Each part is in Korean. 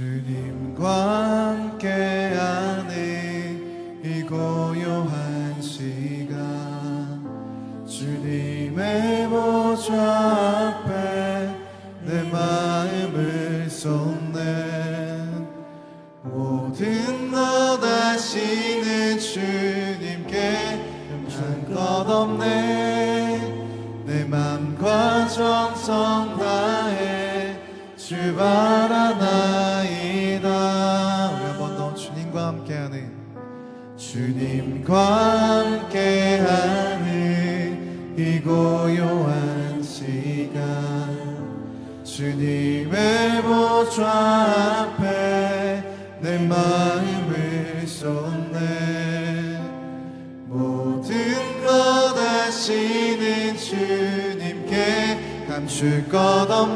주님과 함께하는 이 고요한 시간. 주님의 보좌 앞에 내 마음을 쏟는 모든 것 아시는 주님께 한것 없네. 내 맘과 정성 다해 출발하나 이다. 우리 한 번 더 주님과 함께하는 주님과 함께하는 이 고요한 시간. 주님의 보좌 앞에 내 마음을 쏟네. 모든 것 아시는 주님께 감출 것 없네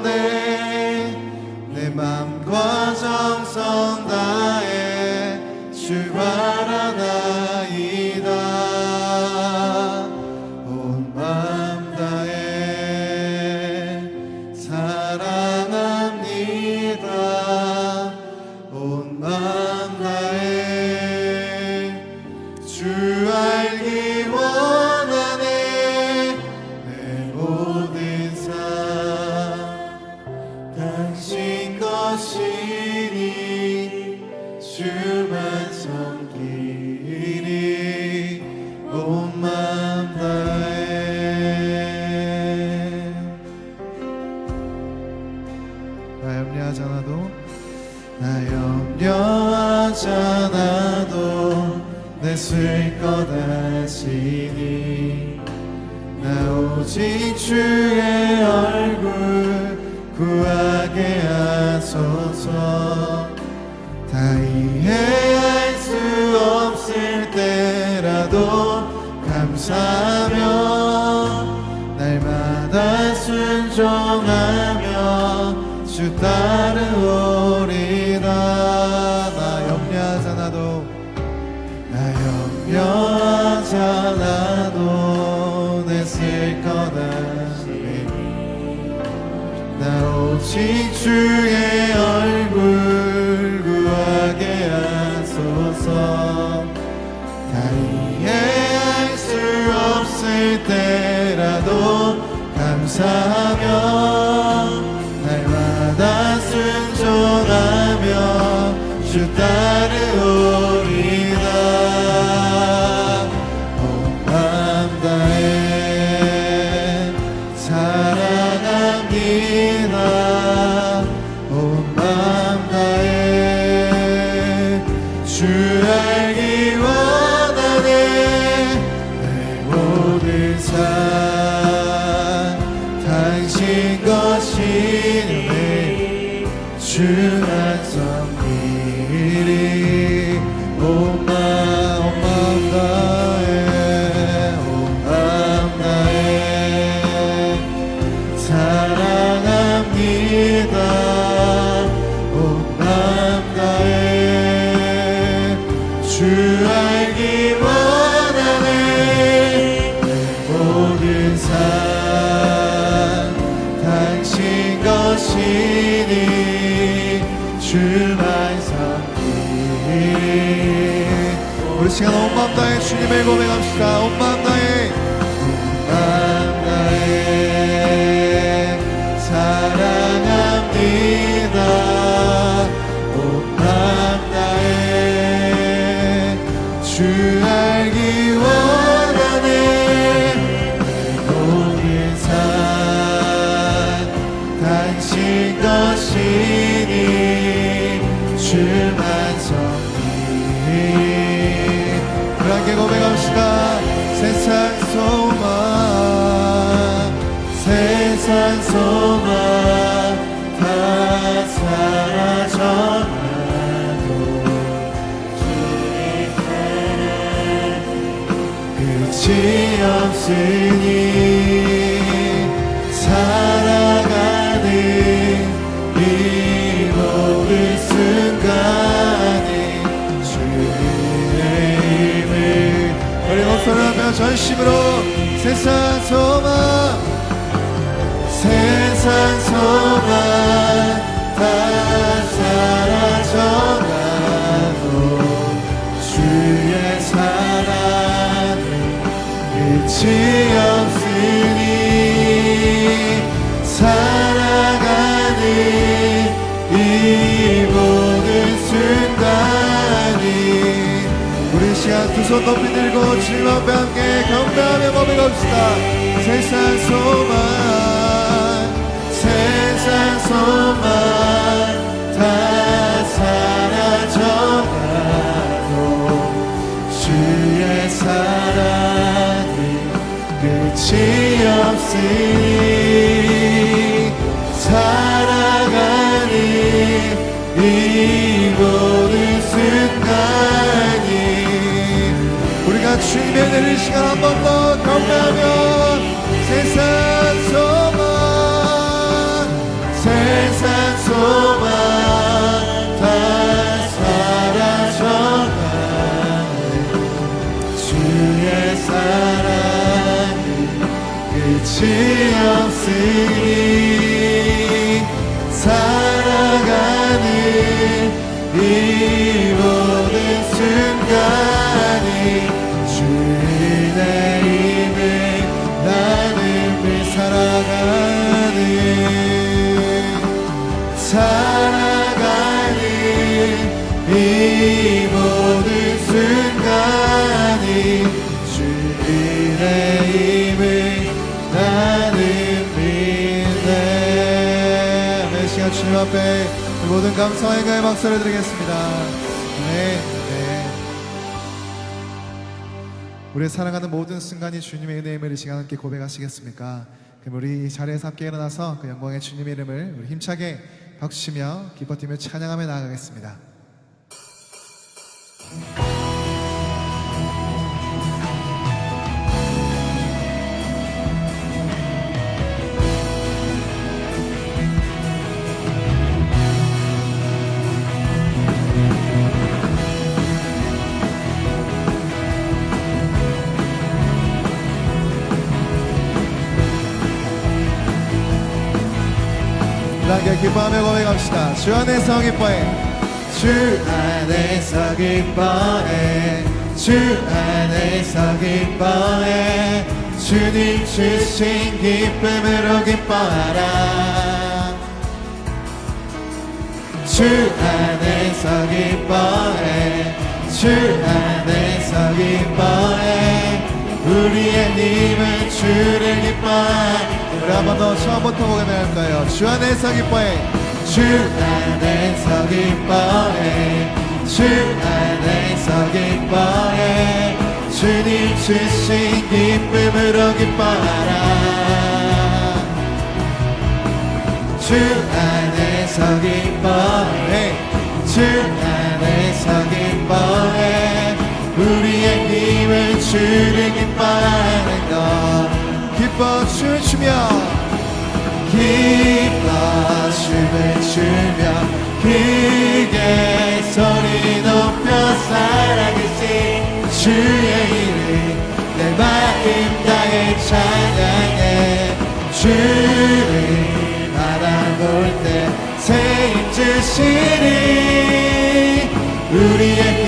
주 따르오리다. 나 염려하잖아도. 나 염려하잖아도 내쓸 거다니 나 오직 주의 얼굴 구하게 하소서. 다 이해할 수 없을 때라도 감사하며 소망 다 사라져가도 끝이 없으니 살아가는 이 모든 순간이 주의 힘을. 우리 목소리 하며 전심으로 세상 소망 소망 다 사라져가도 주의 사랑은 끝이 없으니 살아가는 이 모든 순간이 우리 시간 두 손 높이 들고 주님 앞에 함께 경배하며 고백합시다. 세상 소망 세상 소망 다 사라져가도 주의 사랑이 끝이 없으니 살아가는 이 모든 순간이 우리가 주님의 내릴 시간 한번 모든 순간이 주의 힘을 나는 늘 살아가는 살아가는 이 모든 순간이 주의 힘을 나는 믿네. 매 시간 주님 앞에 이 모든 감사와 행가의 박수를 드리겠습니다 네, 네. 우리의 살아가는 모든 순간이 주님의 은혜임을 이 시간 함께 고백하시겠습니까? 그럼 우리 이 자리에서 함께 일어나서 그 영광의 주님의 이름을 우리 힘차게 박수치며 기뻐 뛰며 찬양하며 나아가겠습니다. 기뻐하며 고백합시다. 주 안에서 기뻐해. 주 안에서 기뻐해. 주 안에서 기뻐해. 주님 주신 기쁨으로 기뻐하라. 주 안에서 기뻐해. 주 안에서 기뻐해. 우리의 힘은 주를 기뻐해. 우리 한 번 더 처음부터 고백할까요? 주 안에서 기뻐해. 주 안에서 기뻐해. 주 안에서 기뻐해. 주님 주신 기쁨으로 기뻐하라. 주 안에서 기뻐해 주 안에서 기뻐해 우리의 힘은 주를 기뻐하는 것. 기뻐 춤을 추며 기뻐 춤을 추며 크게 소리 높여 살아계신 주의 이름 내 마음 다해 찬양해. 주를 바라볼 때 세임 주시니 우리의 힘을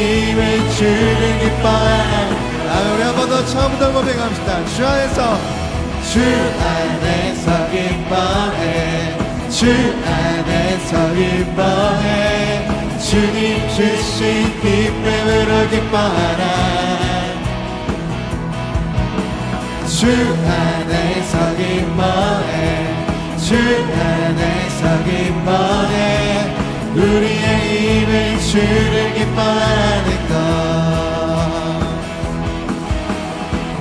주를 기뻐하는 아, 우리 한 번 더 처음부터 고백합시다. 주 안에서 주 안에서 기뻐해 주 안에서 기뻐해 주님 주신 기쁨으로 기뻐하라. 주 안에서 기뻐해 주 안에서 기뻐해 힘을 주를 기뻐하는 것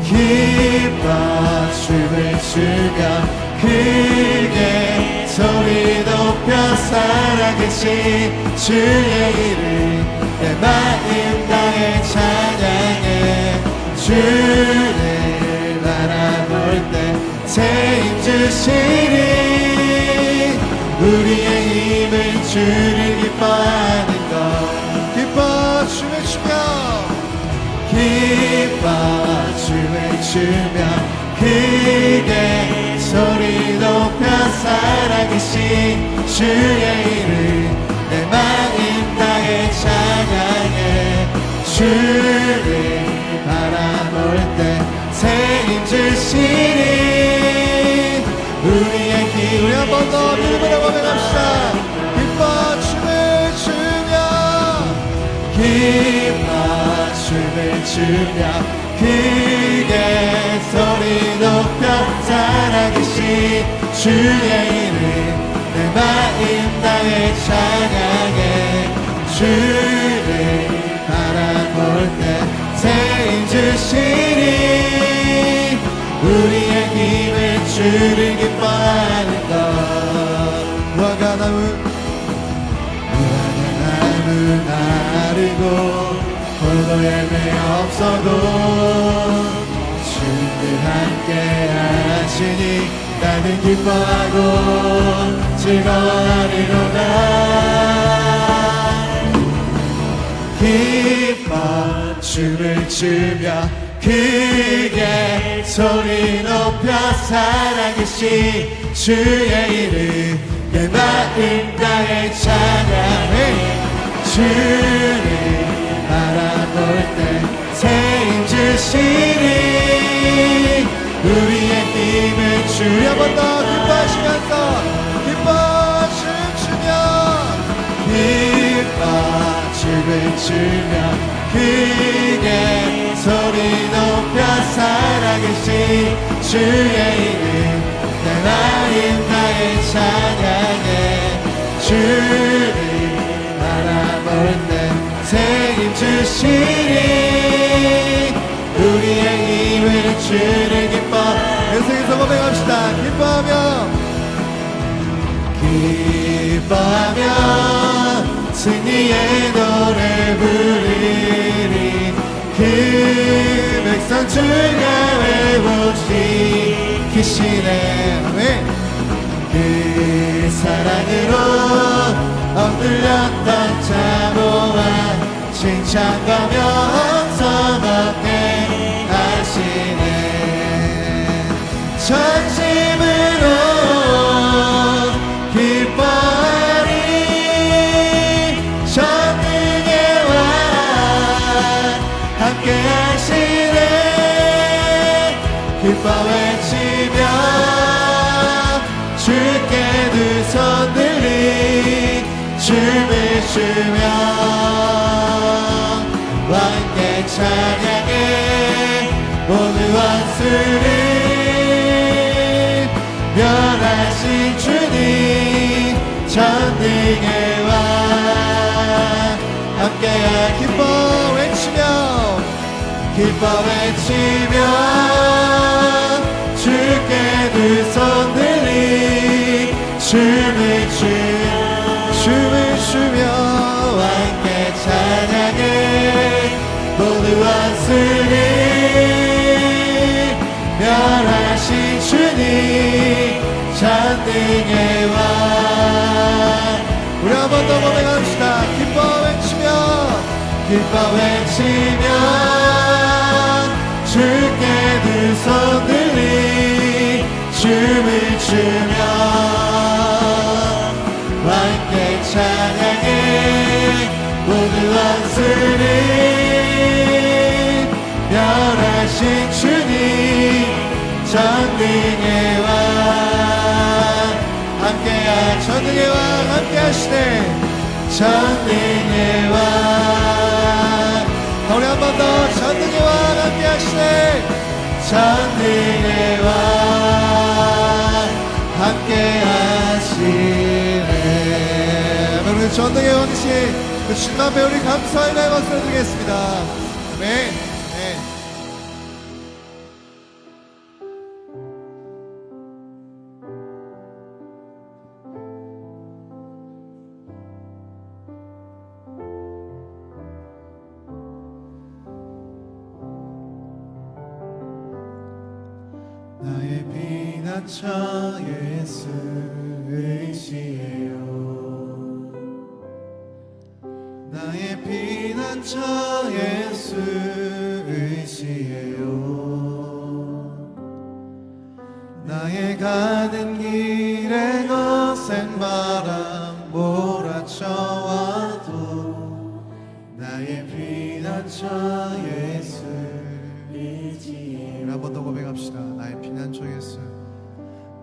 기뻐 춤을 추며 크게 소리 높여 살아계신 주의 이름 내 마음 다해 찬양해 주를 바라볼 때 세임 주시니 우리의 힘을 주를 기뻐하는 것 기뻐 춤을 추며 기뻐 춤을 추며 크게 소리 높여 살아계신 주의 기뻐 춤을 추며 크게 소리 높여 살아계신 주의 이름 내 마음 다해 찬양해. 주를 바라볼 때 새임 주시니 우리의 힘을 주를 열매 없어도 주를 함께 하시니 나는 기뻐하고 즐거워하리로다. 기뻐 춤을 추며 크게 소리 높여 살아계신 주의 이름 내 마음 다해 찬양해. 주를 추며 크게 소리 높여 살아계신 주의 이름. 내 마음 다해 찬양해 주를 바라볼 때 새임 주시니 우리의 힘을 주를 기뻐. 연생에서 고백합시다. 기뻐하며. 기뻐하며 승리의 노래 부르리 그 백성 중에 회복시키시네 아멘 그 사랑으로 엎드렸던 자모와 칭찬과 명 추며 왕께 찬양해 모두 원수를 멸하신 주님 전능의 왕. 함께야 기뻐 외치며 기뻐 외치며 주께 두손 들이 춤을 추 원수를 멸하신 주님 전능의 왕 우리 한 번 더 고백합시다. 기뻐 외치며 기뻐 외치며 주께 두손 들이 춤을 추며 함께 찬양해. 모두 원수를 전능의 왕 함께야 전능의 왕 함께 하시네 전능의 왕 우리 한 번 더 전능의 왕 함께 하시네 전능의 왕 함께 하시네 우리 전능의 왕이신 그 신만 배우리 감사의 날 박수를 드리겠습니다 아멘 예수 나의 피난처 예수 의시해요. 나의 가는 길에 거센 바람 몰아쳐와도 나의 피난처 피난처 예수 우리 한번 더 고백합시다. 나의 피난처 예수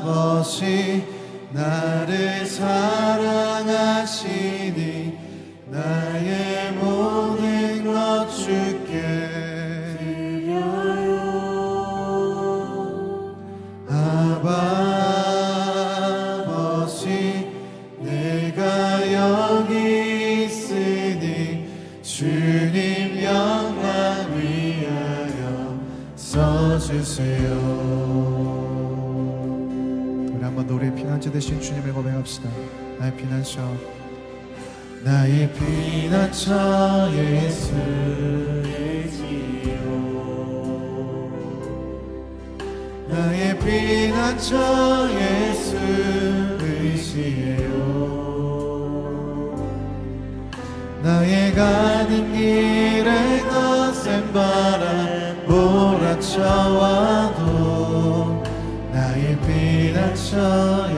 아버지 나를 사 되신 주님을 고백합시다. 나의 피난처 나의 피난처 예수 나의 피난처 예수 의지해요. 나의 가는 길에 거센 바람 몰아쳐와도 나의 피난처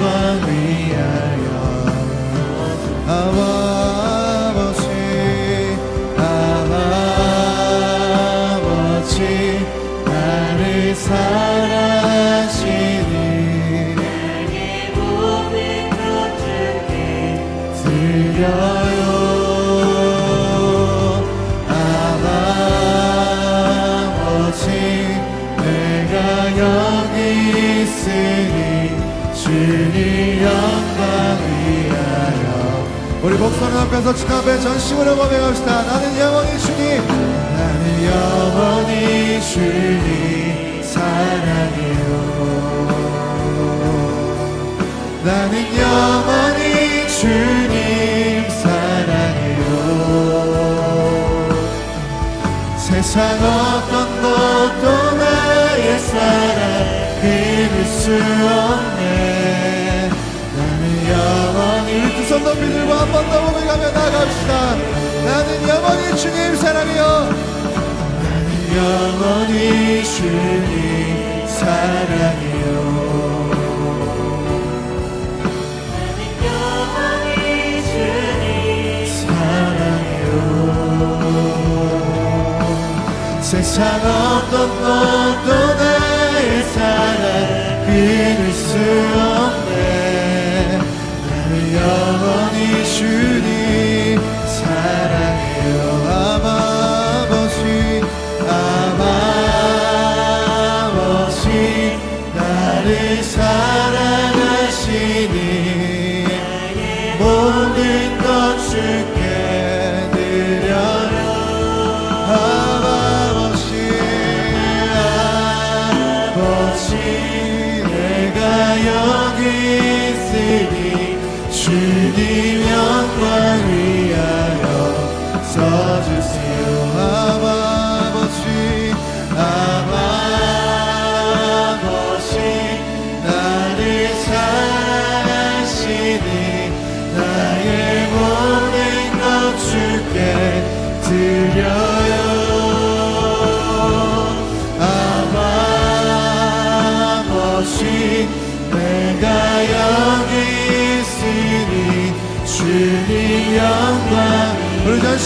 영 앞에서 주님 앞에 전심으로 고백합시다. 나는 영원히 주님. 나는 영원히 주님 사랑해요. 나는 영원히 주님 사랑해요. 세상 어떤 것도 나의 사랑 끊을 수 없네 손 높이 들고 한 번 더 고백하며 나갑시다. 나는 영원히 주님 사랑해요. 나는 영원히 주님 사랑해요. 세상 어떤 것도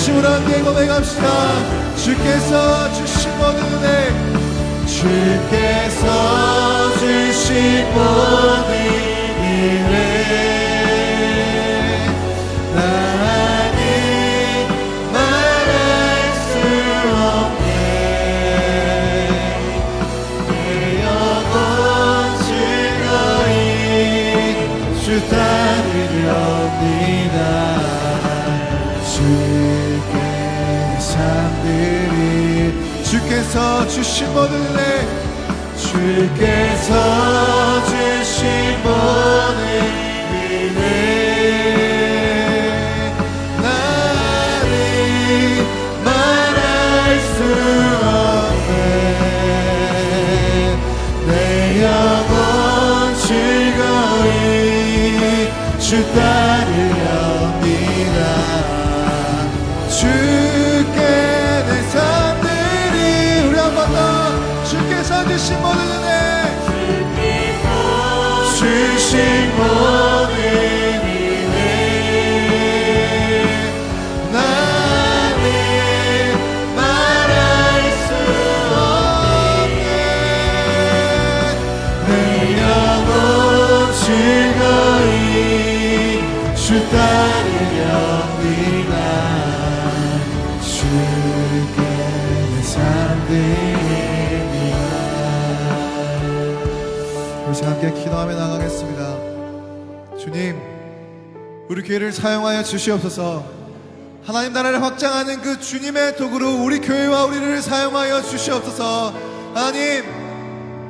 진심으로 함께 고백합시다. 주께서 주신 모든 은혜 주께서 주신 모든 은혜 주신 모든 은혜 주께서 주신 모든 내주 따르렵니다. 주 주께서 주신 모든 은혜 주신 모든 함께 기도하며 나가겠습니다. 주님 우리 교회를 사용하여 주시옵소서. 하나님 나라를 확장하는 그 주님의 도구로 우리 교회와 우리를 사용하여 주시옵소서. 하나님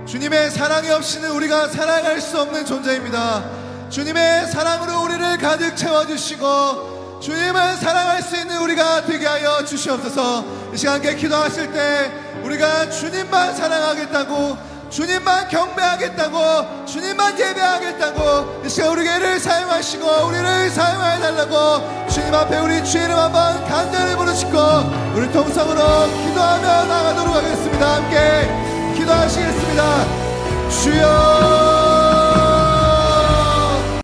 주님의 사랑이 없이는 우리가 살아갈 수 없는 존재입니다. 주님의 사랑으로 우리를 가득 채워주시고 주님을 사랑할 수 있는 우리가 되게 하여 주시옵소서. 이 시간 함께 기도하실 때 우리가 주님만 사랑하겠다고 주님만 경배하겠다고 주님만 예배하겠다고 이 시간 우리 교회를 사용하시고 우리를 사용하여 달라고 주님 앞에 우리 주 이름 한번 간절히 부르시고 우리 통성으로 기도하며 나가도록 하겠습니다. 함께 기도하시겠습니다. 주여